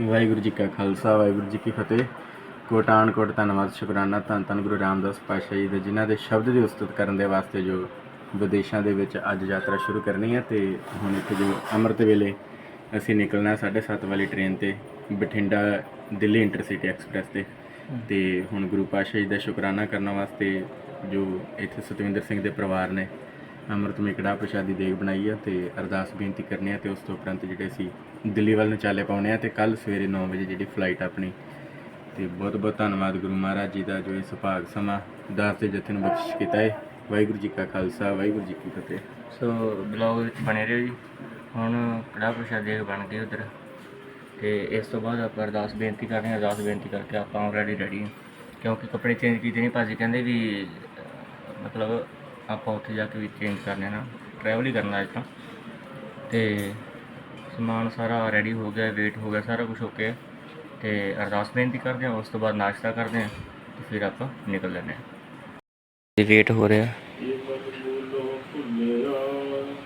ਵਾਹਿਗੁਰੂ ਜੀ ਕਾ ਖਾਲਸਾ ਵਾਹਿਗੁਰੂ ਜੀ ਕੀ ਫਤਿਹ। ਕੋਟਾਨ ਕੋਟ ਧੰਨਵਾਦ ਸ਼ੁਕਰਾਨਾ ਧੰਨ ਧੰਨ ਗੁਰੂ ਰਾਮਦਾਸ ਪਾਤਸ਼ਾਹ ਜੀ ਦੇ ਜਿਨ੍ਹਾਂ ਦੇ ਸ਼ਬਦ ਦੀ ਉਸਤਤ ਕਰਨ ਦੇ ਵਾਸਤੇ ਜੋ ਵਿਦੇਸ਼ਾਂ ਦੇ ਵਿੱਚ ਅੱਜ ਯਾਤਰਾ ਸ਼ੁਰੂ ਕਰਨੀ ਹੈ ਤੇ ਹੁਣ ਇੱਥੇ ਜੋ ਅੰਮ੍ਰਿਤ ਵੇਲੇ ਅਸੀਂ ਨਿਕਲਣਾ 7:30 ਵਾਲੀ ਟ੍ਰੇਨ ਤੇ ਬਠਿੰਡਾ ਦਿੱਲੀ ਇੰਟਰਸਿਟੀ ਐਕਸਪ੍ਰੈਸ ਤੇ। ਤੇ ਹੁਣ ਗੁਰੂ ਪਾਤਸ਼ਾਹ ਜੀ ਦਾ ਸ਼ੁਕਰਾਨਾ ਕਰਨ ਵਾਸਤੇ ਜੋ ਇੱਥੇ ਸਤਵਿੰਦਰ ਸਿੰਘ ਦੇ ਪਰਿਵਾਰ ਨੇ ਅੰਮ੍ਰਿਤਮਈ ਕੜਾਹ ਪ੍ਰਸ਼ਾਦੀ ਦੇਗ ਬਣਾਈ ਆ ਤੇ ਅਰਦਾਸ ਬੇਨਤੀ ਕਰਨੀ ਆ ਤੇ ਉਸ ਤੋਂ ਉਪਰੰਤ ਜਿਹੜੇ ਅਸੀਂ ਦਿੱਲੀ ਵੱਲ ਨੂੰ ਚਾਲੇ ਪਾਉਣੇ ਆ ਤੇ ਕੱਲ ਸਵੇਰੇ 9 ਵਜੇ ਜਿਹੜੀ ਫਲਾਈਟ ਆਪਣੀ। ਤੇ ਬਹੁਤ ਬਹੁਤ ਧੰਨਵਾਦ ਗੁਰੂ ਮਹਾਰਾਜ ਜੀ ਦਾ ਜੋ ਇਹ ਸੁਭਾਗ ਸਮਾਂ ਦਾਸ ਦੇ ਜਥੇ ਨੂੰ ਬਖਸ਼ਿਸ਼ ਕੀਤਾ ਹੈ ਵਾਹਿਗੁਰੂ ਜੀ ਕਾ ਖਾਲਸਾ, ਵਾਹਿਗੁਰੂ ਜੀ ਕੀ ਫਤਿਹ। ਸੋ ਬਲੌਗ ਵਿੱਚ ਬਣੇ ਰਹੋ ਜੀ। ਹੁਣ ਕੜਾਹ ਪ੍ਰਸ਼ਾਦ ਦੇਗ ਬਣ ਗਏ ਉਧਰ। ਤੇ ਇਸ ਤੋਂ ਬਾਅਦ ਆਪਾਂ ਅਰਦਾਸ ਬੇਨਤੀ ਕਰਦੇ ਹਾਂ ਅਰਦਾਸ ਬੇਨਤੀ ਕਰਕੇ ਆਪਾਂ ਆਲਰੇਡੀ ਰੈਡੀ ਹਾਂ ਕਿਉਂਕਿ ਕੱਪੜੇ ਚੇਂਜ ਕੀਤੇ ਨਹੀਂ ਭਾਜੀ ਕਹਿੰਦੇ ਵੀ ਮਤਲਬ ਆਪਾਂ ਉੱਥੇ ਜਾ ਕੇ ਵੀ ਚੇਂਜ ਕਰਨੇ ਨਾ ਟਰੈਵਲ ਹੀ ਕਰਨਾ ਅੱਜ ਤਾਂ। ਤੇ ਸਮਾਨ ਸਾਰਾ ਰੈਡੀ ਹੋ ਗਿਆ ਵੇਟ ਹੋ ਗਿਆ ਸਾਰਾ ਕੁਝ ਓਕੇ ਤੇ ਅਰਦਾਸ ਬੇਨਤੀ ਕਰਦੇ ਹਾਂ ਉਸ ਤੋਂ ਬਾਅਦ ਨਾਸ਼ਤਾ ਕਰਦੇ ਹਾਂ ਤੇ ਫਿਰ ਆਪਾਂ ਨਿਕਲ ਲੈਂਦੇ ਹਾਂ ਵੇਟ ਹੋ ਰਿਹਾ।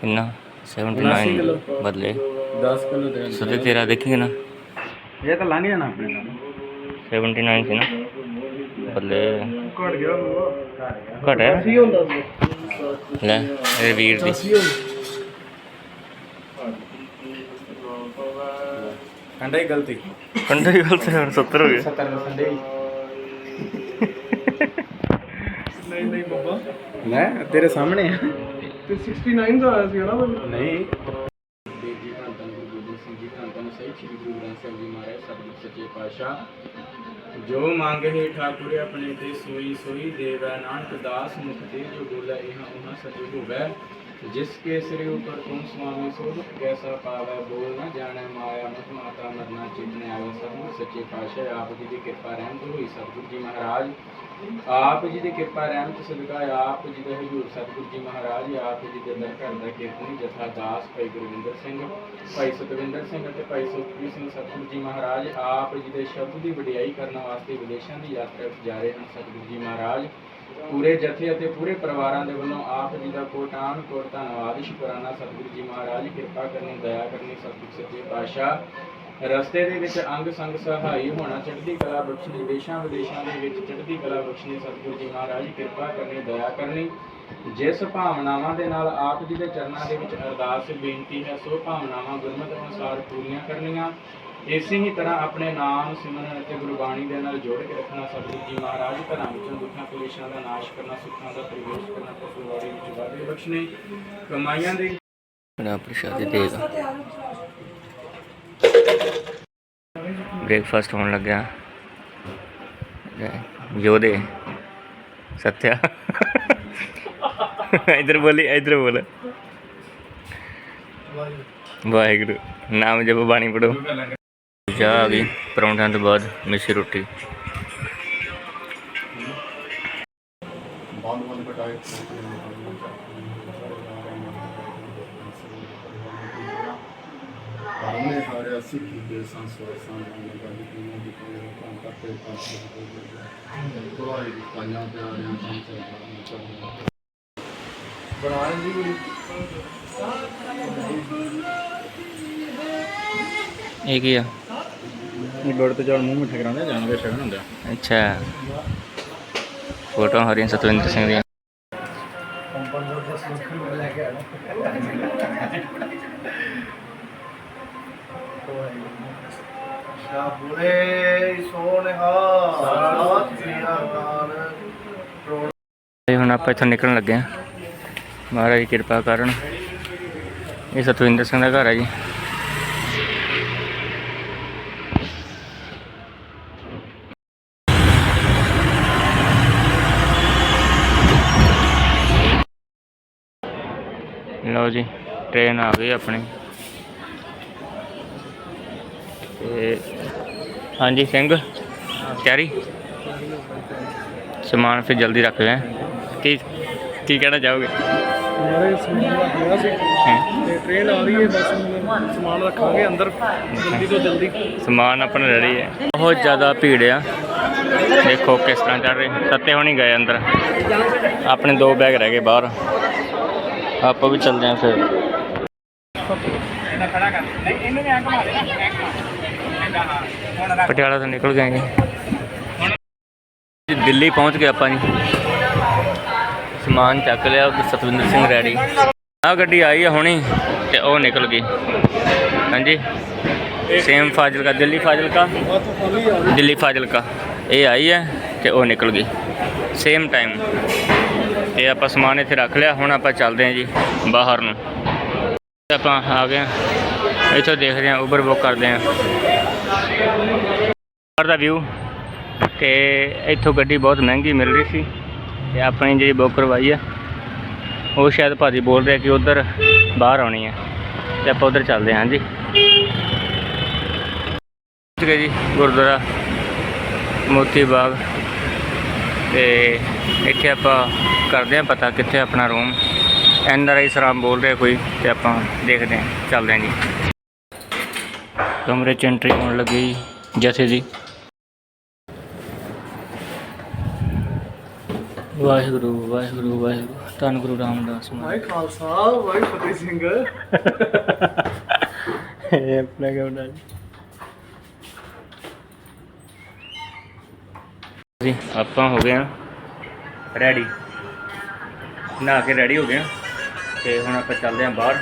ਕਿੰਨਾ? 79 ਬਦਲੇ। 10 ਕਿਲੋ ਦੇ ਸਦੇ ਤੇਰਾ ਦੇਖੀਏ ਨਾ। ਇਹ ਤਾਂ ਲੰਘ ਜਾਣਾ ਆਪਣੇ ਨਾਲ। 79 ਸੀ ਨਾ। ਬਦਲੇ। ਘਟ ਗਿਆ ਘਟਿਆ ਹੁੰਦਾ ਲੈ ਇਹ ਵੀਰ ਦੀ। ਕੰਡਾ ਗਲਤੀ। ਕੰਡੇ ਦੀ ਗੱਲ ਤੇ ਹੁਣ 70 ਹੋ ਗਏ। 70 ਦਾ ਸੰਡੇ ਨਹੀਂ ਨਹੀਂ ਬਾਬਾ। ਲੈ ਤੇਰੇ ਸਾਹਮਣੇ ਆ। ਤੇ 69 ਦਾ ਆਇਆ ਸੀ ਨਾ ਮੈਨੂੰ ਨਹੀਂ। ਦੇਵ ਜੀ ਧੰਨ ਧੰਨ ਗੁਰੂ ਗੋਬਿੰਦ ਸਿੰਘ ਜੀ ਧੰਨ ਧੰਨ ਸਹੀ ਸ੍ਰੀ ਗੁਰੂ ਗ੍ਰੰਥ ਸਾਹਿਬ ਜੀ ਮਹਾਰਾਜ ਸਤਿਗੁਰ ਸੱਚੇ ਪਾਤਸ਼ਾਹ। ਜੋ ਮੰਗਹਿ ਠਾਕੁਰ ਆਪਣੇ ਤੇ ਸੋਈ ਸੋਈ ਦੇਵੈ, ਨਾਨਕ ਦਾਸ ਮੁਖ ਤੇ ਜੋ ਬੋਲੇ, ਇਹਾਂ ਉਹਾਂ ਸਚੇ ਹੋਵੈ। ਜਿਸ ਕੇ ਸਿਰ ਉਪਰ ਤੁਮ ਸੁਆਮੀ ਸੋਧ ਕੈਸਾ ਪਾਵੈ ਬੋਲ ਨਾ ਜਾਣੈ ਮਾਇਆ ਮਤ ਮਾਤਾ ਮਰਨਾ ਚਿਤਨੇ ਆਵੇ ਸਤਿਗੁਰ ਸੱਚੇ ਆਪ ਜੀ ਦੀ ਕਿਰਪਾ ਰਹਿਮਤ ਹੋਈ ਸਤਿਗੁਰ ਜੀ ਮਹਾਰਾਜ ਆਪ ਜੀ ਦੀ ਕਿਰਪਾ ਰਹਿਮਤ ਸਦਕਾ ਆਪ ਜੀ ਦੇ ਹਜ਼ੂਰ ਸਤਿਗੁਰੂ ਜੀ ਮਹਾਰਾਜ ਆਪ ਜੀ ਦੇ ਦਰ ਘਰ ਦਾ ਕੀਰਤਨੀ ਜਥਾ ਦਾਸ ਭਾਈ ਗੁਰਵਿੰਦਰ ਸਿੰਘ ਭਾਈ ਸਤਵਿੰਦਰ ਸਿੰਘ ਅਤੇ ਭਾਈ ਸੁਖਪ੍ਰੀਤ ਸਿੰਘ ਸਤਿਗੁਰੂ ਜੀ ਮਹਾਰਾਜ ਆਪ ਜੀ ਦੇ ਸ਼ਬਦ ਦੀ ਵਡਿਆਈ ਕਰਨ ਵਾਸਤੇ ਵਿਦੇਸ਼ਾਂ ਦੀ ਯਾਤਰਾ ਜਾ ਰਹੇ ਹਨ ਸਤਿਗੁਰੂ ਜੀ ਮਹਾਰਾਜ ਪੂਰੇ ਜਥੇ ਅਤੇ ਪੂਰੇ ਪਰਿਵਾਰਾਂ ਦੇ ਵੱਲੋਂ ਆਪ ਜੀ ਦਾ ਕੋਟਾਨ ਕੋਟ ਧੰਨਵਾਦ। ਸ਼ੁਕਰਾਨਾ ਸਤਿਗੁਰ ਜੀ ਮਹਾਰਾਜ, ਕਿਰਪਾ ਕਰਨੀ, ਦਇਆ ਕਰਨੀ, ਸਤਿਗੁਰ ਸੱਚੇ ਪਾਤਸ਼ਾਹ। ਰਸਤੇ ਦੇ ਵਿੱਚ ਅੰਗ ਸੰਗ ਸਹਾਈ ਹੋਣਾ, ਚੜ੍ਹਦੀ ਕਲਾ ਬਖਸ਼ਣੀ, ਦੇਸ਼ਾਂ ਵਿਦੇਸ਼ਾਂ ਦੇ ਵਿੱਚ ਚੜ੍ਹਦੀ ਕਲਾ ਬਖਸ਼ਣੀ, ਸਤਿਗੁਰੂ ਜੀ ਮਹਾਰਾਜ, ਕਿਰਪਾ ਕਰਨੀ, ਦਇਆ ਕਰਨੀ। ਜਿਸ ਭਾਵਨਾਵਾਂ ਦੇ ਨਾਲ ਆਪ ਜੀ ਦੇ ਚਰਨਾਂ ਦੇ ਵਿੱਚ ਅਰਦਾਸ, ਬੇਨਤੀ ਹੈ, ਸੋ ਭਾਵਨਾਵਾਂ ਗੁਰਮਤਿ ਅਨੁਸਾਰ ਪੂਰੀਆਂ ਕਰਨੀਆਂ। ਇਸੇ ਹੀ ਤਰ੍ਹਾਂ ਆਪਣੇ ਨਾਮ ਸਿਮਰਨ ਅਤੇ ਗੁਰਬਾਣੀ ਦੇ ਨਾਲ ਜੋੜ ਕੇ ਰੱਖਣਾ ਸਤਿਗੁਰੂ ਜੀ ਮਹਾਰਾਜ ਘਰਾਂ ਵਿੱਚੋਂ ਦੁੱਖਾਂ ਕਲੇਸ਼ਾਂ ਦਾ ਨਾਸ਼ ਕਰਨਾ ਸੁੱਖਾਂ ਦਾ ਪ੍ਰਵੇਸ਼ ਕਰਨਾ ਪਸੂਵਾੜੀ ਵਿੱਚ ਵਾਧੇ ਬਖਸ਼ਣੇ ਕਮਾਈਆਂ ਦੇ ਕੜਾਹ ਪ੍ਰਸ਼ਾਦ ਦੀ ਦੇਗ। ਬ੍ਰੇਕਫਾਸਟ ਹੋਣ ਲੱਗਿਆ। ਯੋਧੇ ਸੱਤਿਆ। ਇਧਰ ਬੋਲੀ ਇਧਰ ਬੋਲ। ਵਾਹਿਗੁਰੂ। ਨਾਮ ਜਪ ਬਾਣੀ ਪੜੋ ਚਾਹ ਆ ਗਈ ਪਰੌਂਠਿਆਂ ਤੋਂ ਬਾਅਦ ਮਿੱਸੀ ਰੋਟੀ ਬੰਦ ਬੰਦ ਕਟਾਏ ਪਰਮੇ ਹਾਰਿਆ ਸਿੱਖੀ ਦੇ ਸੰਸਵਾਰ ਸਾਹਮਣੇ ਗੱਲ ਕੀ ਦੀ ਕੋਈ ਕੰਮ ਕਰਤੇ ਪਾਸੇ ਕੋਈ ਦੀ ਕਾਂਜਾਂ ਤੇ ਆ ਰਿਹਾ ਸੰਸਵਾਰ ਬਣਾਉਣ ਦੀ ਵੀ ਇਹ ਕੀ ਆ ਇਹ ਗੁੜ ਤੇ ਚੌਲ ਮੂੰਹ ਮਿੱਠਾ ਕਰਾਉਂਦੇ ਜਾਣ ਕੇ ਸ਼ਗਨ ਹੁੰਦਾ ਅੱਛਾ। ਫੋਟੋ ਹਰੀਨ ਸਤਵਿੰਦਰ ਸਿੰਘ ਦੀਆਂ। ਸ਼ਾਬੁਰੇ ਸੋਨਹਾ ਸਾਥ ਸ੍ਰੀ ਅਕਾਲ ਤੇ ਹੁਣ ਆਪਾਂ ਇੱਥੋਂ ਨਿਕਲਣ ਲੱਗੇ ਹਾਂ ਮਹਾਰਾਜ ਦੀ ਕਿਰਪਾ ਕਰਨ। ਇਹ ਸਤਵਿੰਦਰ ਸਿੰਘ ਦਾ ਘਰ ਹੈ ਜੀ। ਲਓ ਜੀ ਟ੍ਰੇਨ ਆ ਗਈ ਆਪਣੀ। ਤੇ ਹਾਂਜੀ ਸਿੰਘ? ਤਿਆਰੀ ਸਮਾਨ ਫਿਰ ਜਲਦੀ ਰੱਖ ਲੈ। ਕੀ ਕੀ ਕਹਿਣਾ ਚਾਹੋਗੇ? ਮੇਰੇ ਸਮਾਨ ਸੀ। ਤੇ ਟ੍ਰੇਨ ਆ ਰਹੀ ਹੈ ਬਸ ਹੁਣ ਸਮਾਨ ਰੱਖਾਂਗੇ ਅੰਦਰ ਜਲਦੀ ਤੋਂ ਜਲਦੀ। ਸਮਾਨ ਆਪਣਾ ਰੈਡੀ ਹੈ। ਬਹੁਤ ਜ਼ਿਆਦਾ ਭੀੜ ਆ। ਦੇਖੋ ਕਿਸ ਤਰ੍ਹਾਂ ਚੱਲ ਰਹੇ। ਸੱਤੇ ਹੋਣੀ ਗਏ ਅੰਦਰ। ਆਪਣੇ ਦੋ ਬੈਗ ਰਹਿ ਗਏ ਬਾਹਰ। ਆਪਾਂ ਵੀ ਚੱਲਦੇ ਆਂ ਫਿਰ। ਪਟਿਆਲਾ ਤੋਂ ਨਿਕਲ ਗਏ ਜੀ। ਦਿੱਲੀ ਪਹੁੰਚ ਗਏ ਆਪਾਂ ਜੀ। ਸਮਾਨ ਚੱਕ ਲਿਆ ਸਤਵਿੰਦਰ ਸਿੰਘ ਰੈਡੀ। ਆ ਗੱਡੀ ਆਈ ਆ ਹੁਣੀ ਤੇ ਉਹ ਨਿਕਲ ਗਈ। ਹਾਂਜੀ। ਸੇਮ ਫਾਜ਼ਿਲਕਾ, ਦਿੱਲੀ ਫਾਜ਼ਿਲਕਾ। ਦਿੱਲੀ ਫਾਜ਼ਿਲਕਾ। ਇਹ ਆਈ ਹੈ ਤੇ ਉਹ ਨਿਕਲ ਗਈ। ਸੇਮ ਟਾਈਮ ਇਹ ਆਪਾਂ ਸਮਾਨ ਇੱਥੇ ਰੱਖ ਲਿਆ, ਹੁਣ ਆਪਾਂ ਚੱਲਦੇ ਹਾਂ ਜੀ ਬਾਹਰ ਨੂੰ। ਆਪਾਂ ਆ ਗਏ ਹਾਂ। ਇੱਥੋਂ ਦੇਖਦੇ ਹਾਂ ਉਬਰ ਬੁੱਕ ਕਰਦੇ ਹਾਂ। ਬਾਹਰ ਦਾ ਵਿਊ ਤੇ ਇੱਥੋਂ ਗੱਡੀ ਬਹੁਤ ਮਹਿੰਗੀ ਮਿਲ ਰਹੀ ਸੀ ਤੇ ਆਪਣੀ ਜਿਹੜੀ ਬੁੱਕ ਕਰਵਾਈ ਆ, ਉਹ ਸ਼ਾਇਦ ਭਾਜੀ ਬੋਲ ਰਿਹਾ ਕਿ ਉਧਰ ਬਾਹਰ ਆਉਣੀ ਹੈ ਤੇ ਆਪਾਂ ਉਧਰ ਚੱਲਦੇ ਹਾਂ ਜੀ। ਠੀਕ ਹੈ ਜੀ ਗੁਰਦੁਆਰਾ ਮੋਤੀ ਬਾਗ। ਤੇ ਇੱਥੇ ਆਪਾਂ ਕਰਦੇ ਹਾਂ ਪਤਾ ਕਿੱਥੇ ਆਪਣਾ ਰੂਮ ਐਨ ਆਰ ਆਈ ਸਰਾਮ ਬੋਲ ਰਿਹਾ ਕੋਈ ਤੇ ਆਪਾਂ ਦੇਖਦੇ ਹਾਂ ਚੱਲਦੇ ਹਾਂ ਜੀ। ਕਮਰੇ ਚ ਐਂਟਰੀ ਹੋਣ ਲੱਗੀ ਜਥੇ ਜੀ ਵਾਹਿਗੁਰੂ ਵਾਹਿਗੁਰੂ ਵਾਹਿਗੁਰੂ ਧੰਨ ਗੁਰੂ ਰਾਮਦਾਸ ਵਾਹਿ ਖਾਲਸਾ ਵਾਹਿ ਫਤਿਹ ਸਿੰਘ। ਇਹ ਆਪਣਾ ਕਿਉਂ ਜੀ? ਆਪਾਂ ਹੋ ਗਏ ਆ ਰੈਡੀ ਨਹਾ ਕੇ ਰੈਡੀ ਹੋ ਗਏ ਆ ਤੇ ਹੁਣ ਆਪਾਂ ਚੱਲਦੇ ਆ ਬਾਹਰ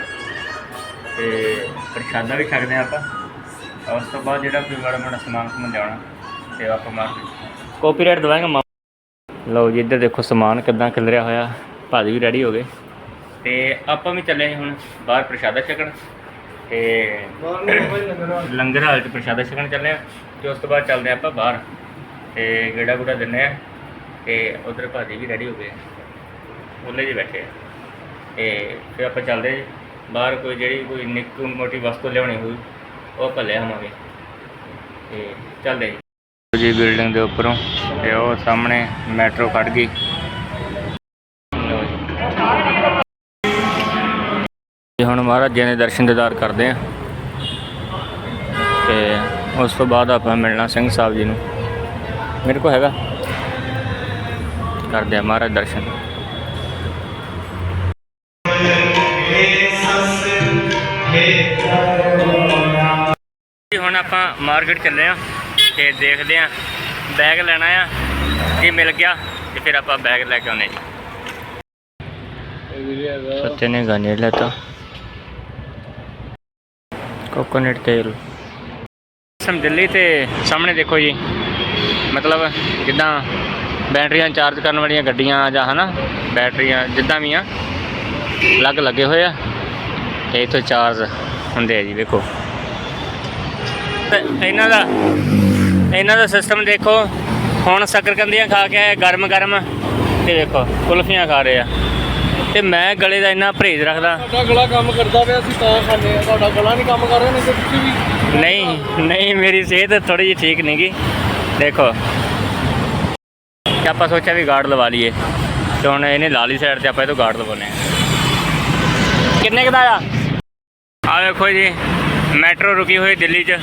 ਤੇ ਪ੍ਰਸ਼ਾਦਾ ਵੀ ਛਕਦੇ ਆ ਆਪਾਂ। ਉਸ ਤੋਂ ਬਾਅਦ ਜਿਹੜਾ ਕੋਈ ਮਾੜਾ ਮਾੜਾ ਸਮਾਨ ਸਮਨ ਜਾਣਾ ਤੇ ਆਪਾਂ ਮਾਰਕੀਟ ਕਾਪੀਰਾਈਟ ਦਵਾਏਗਾ ਮਾ। ਲਓ ਜੀ ਇੱਧਰ ਦੇਖੋ ਸਮਾਨ ਕਿੱਦਾਂ ਖਿਲਰਿਆ ਹੋਇਆ। ਭਾਜੀ ਵੀ ਰੈਡੀ ਹੋ ਗਏ। ਤੇ ਆਪਾਂ ਵੀ ਚੱਲੇ ਹੁਣ ਬਾਹਰ ਪ੍ਰਸ਼ਾਦਾ ਛਕਣ। ਤੇ ਲੰਗਰ ਲੰਗਰ ਹਾਲ ਚ ਪ੍ਰਸ਼ਾਦਾ ਛਕਣ ਚੱਲੇ ਆ ਤੇ ਉਸ ਤੋਂ ਬਾਅਦ ਚੱਲਦੇ ਆ ਆਪਾਂ ਬਾਹਰ। ਤੇ ਗੇੜਾ ਗੁੜਾ ਦਿੰਨੇ ਆ ਤੇ ਉਧਰ ਭਾਜੀ ਵੀ ਰੈਡੀ ਹੋ ਗਏ। ਉਹਲੇ ਜੀ ਬੈਠੇ ਆ। ਤੇ ਫਿਰ ਆਪਾਂ ਚੱਲਦੇ ਜੀ। ਬਾਹਰ ਕੋਈ ਜਿਹੜੀ ਕੋਈ ਨਿੱਕੀ ਮੋਟੀ ਵਸਤੂ ਲਿਆਉਣੀ ਹੋਈ ਉਹ ਆਪਾਂ ਲੈ ਆਵਾਂਗੇ। ਤੇ ਚੱਲਦੇ ਜੀ। ਬਿਲਡਿੰਗ ਦੇ ਉੱਪਰੋਂ ਤੇ ਉਹ ਸਾਹਮਣੇ ਮੈਟਰੋ ਕੱਢ ਗਈ। ਤੇ ਹੁਣ ਮਹਾਰਾਜ ਜੀ ਦੇ ਦਰਸ਼ਨ ਦਿਦਾਰ ਕਰਦੇ ਆ। ਤੇ ਉਸ ਤੋਂ ਬਾਅਦ ਆਪਾਂ ਮਿਲਣਾ ਸਿੰਘ ਸਾਹਿਬ ਜੀ ਨੂੰ। ਮੇਰੇ ਕੋਲ ਹੈਗਾ। ਕਰਦੇ ਆ ਮਹਾਰਾਜ ਦਰਸ਼ਨ। ਹੁਣ ਆਪਾਂ ਮਾਰਕੀਟ ਚੱਲੇ ਆ ਤੇ ਦੇਖਦੇ ਆ ਬੈਗ ਲੈਣਾ ਆ ਜੇ ਮਿਲ ਗਿਆ ਤੇ ਫਿਰ ਆਪਾਂ ਬੈਗ ਲੈ ਕੇ ਆਉਨੇ ਜੀ। ਸੱਤੇ ਨੇ ਗਾਨੇ ਲੈਤਾ ਕੋਕੋਨਟ ਤੇਲ। ਸਮ ਦਿੱਲੀ ਤੇ ਸਾਹਮਣੇ ਦੇਖੋ ਜੀ ਮਤਲਬ ਜਿੱਦਾਂ ਬੈਟਰੀਆਂ ਚਾਰਜ ਕਰਨ ਵਾਲੀਆਂ ਗੱਡੀਆਂ ਜਾਂ ਹਨਾ ਬੈਟਰੀਆਂ ਜਿੱਦਾਂ ਵੀ ਆ ਅਲੱਗ ਲੱਗੇ ਹੋਏ ਆ ਤੇ ਇੱਥੋਂ ਚਾਰਜ ਹੁੰਦੇ ਆ ਜੀ ਵੇਖੋ। ਤੇ ਇਹਨਾਂ ਦਾ ਇਹਨਾਂ ਦਾ ਸਿਸਟਮ ਦੇਖੋ ਹੁਣ ਸ਼ੱਕਰਕੰਦੀਆਂ ਖਾ ਕੇ ਆਏ ਗਰਮ ਗਰਮ ਤੇ ਦੇਖੋ ਕੁਲਫੀਆਂ ਖਾ ਰਹੇ ਆ। ਤੇ ਮੈਂ ਗਲੇ ਦਾ ਇੰਨਾ ਪਰਹੇਜ਼ ਰੱਖਦਾ। ਤੁਹਾਡਾ ਗਲਾ ਕੰਮ ਕਰਦਾ ਪਿਆ ਸੀ ਤਾਂ ਖਾਂਦੇ ਆ ਤੁਹਾਡਾ ਗਲਾ ਨਹੀਂ ਕੰਮ ਕਰ ਰਿਹਾ ਨਹੀਂ ਤੇ ਤੁਸੀਂ ਵੀ। ਨਹੀਂ ਨਹੀਂ ਮੇਰੀ ਸਿਹਤ ਥੋੜੀ ਜਿਹੀ ਠੀਕ ਨਹੀਂ ਗੀ। ਦੇਖੋ। ਤੇ ਆਪਾਂ ਸੋਚਿਆ ਵੀ ਗਾਰਡ ਲਵਾ ਲਈਏ। ਤੇ ਹੁਣ ਇਹਨੇ ਲਾਲੀ ਸਾਈਡ ਤੇ, ਆਪਾਂ ਇਹ ਤੋਂ ਗਾਰਡ ਲਵਾਉਣੇ ਆ ਕਿੰਨੇ ਕੁ ਦਾ ਆ? ਆ ਵੇਖੋ ਜੀ ਮੈਟਰੋ ਰੁਕੀ ਹੋਈ ਦਿੱਲੀ 'ਚ।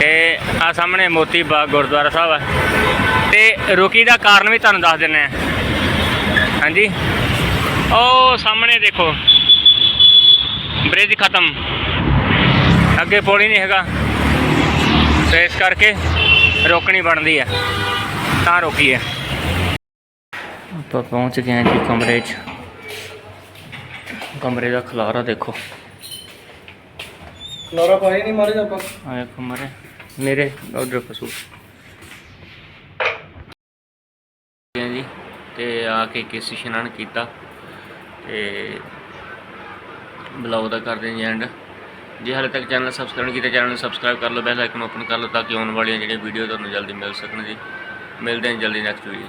ਤੇ ਆ ਸਾਹਮਣੇ ਮੋਤੀ ਬਾਗ ਗੁਰਦੁਆਰਾ ਸਾਹਿਬ ਆ। ਤੇ ਰੁਕੀ ਦਾ ਕਾਰਨ ਵੀ ਤੁਹਾਨੂੰ ਦੱਸ ਦਿੰਨੇ ਆ ਹਾਂਜੀ। ਉਹ ਸਾਹਮਣੇ ਦੇਖੋ। ਬ੍ਰਿਜ ਖਤਮ। ਅੱਗੇ ਪੌੜੀ ਨਹੀਂ ਹੈਗਾ। ਤੇ ਇਸ ਕਰਕੇ ਰੋਕਣੀ ਬਣਦੀ ਹੈ ਤਾਂ ਰੋਕੀ ਹੈ ਆਪਾਂ ਪਹੁੰਚ ਗਏ ਹਾਂ ਜੀ ਕਮਰੇ 'ਚ। ਕਮਰੇ ਦਾ ਖਲਾਰਾ ਦੇਖੋ। ਖਲਾਰਾ ਪਾਈ ਨਹੀਂ ਮਾਰੇ ਆਪਾਂ? ਆਇਆ ਕਮਰੇ। ਮੇਰੇ ਉਧਰ ਪਸੂ ਹਾਂ ਜੀ ਤੇ ਆ ਕੇ ਕਿਸ ਇਸ਼ਨਾਨ ਕੀਤਾ ਤੇ ਬਲੌਗ ਦਾ ਕਰਦੇ ਜੀ ਐਂਡ ਜੇ ਹਾਲੇ ਤੱਕ ਚੈਨਲ ਸਬਸਕ੍ਰਾਈਬ ਨਹੀਂ ਕੀਤਾ, ਚੈਨਲ ਨੂੰ ਸਬਸਕ੍ਰਾਈਬ ਕਰ ਲਓ ਬੈਲ ਆਈਕਨ ਓਪਨ ਕਰ ਲਓ ਤਾਂ ਕਿ ਆਉਣ ਵਾਲੀਆਂ ਜਿਹੜੀਆਂ ਵੀਡੀਓ ਤੁਹਾਨੂੰ ਜਲਦੀ ਮਿਲ ਸਕਣ ਜੀ। ਮਿਲਦੇ ਹਾਂ ਜਲਦੀ ਨੈਕਸਟ ਵੀਡੀਓ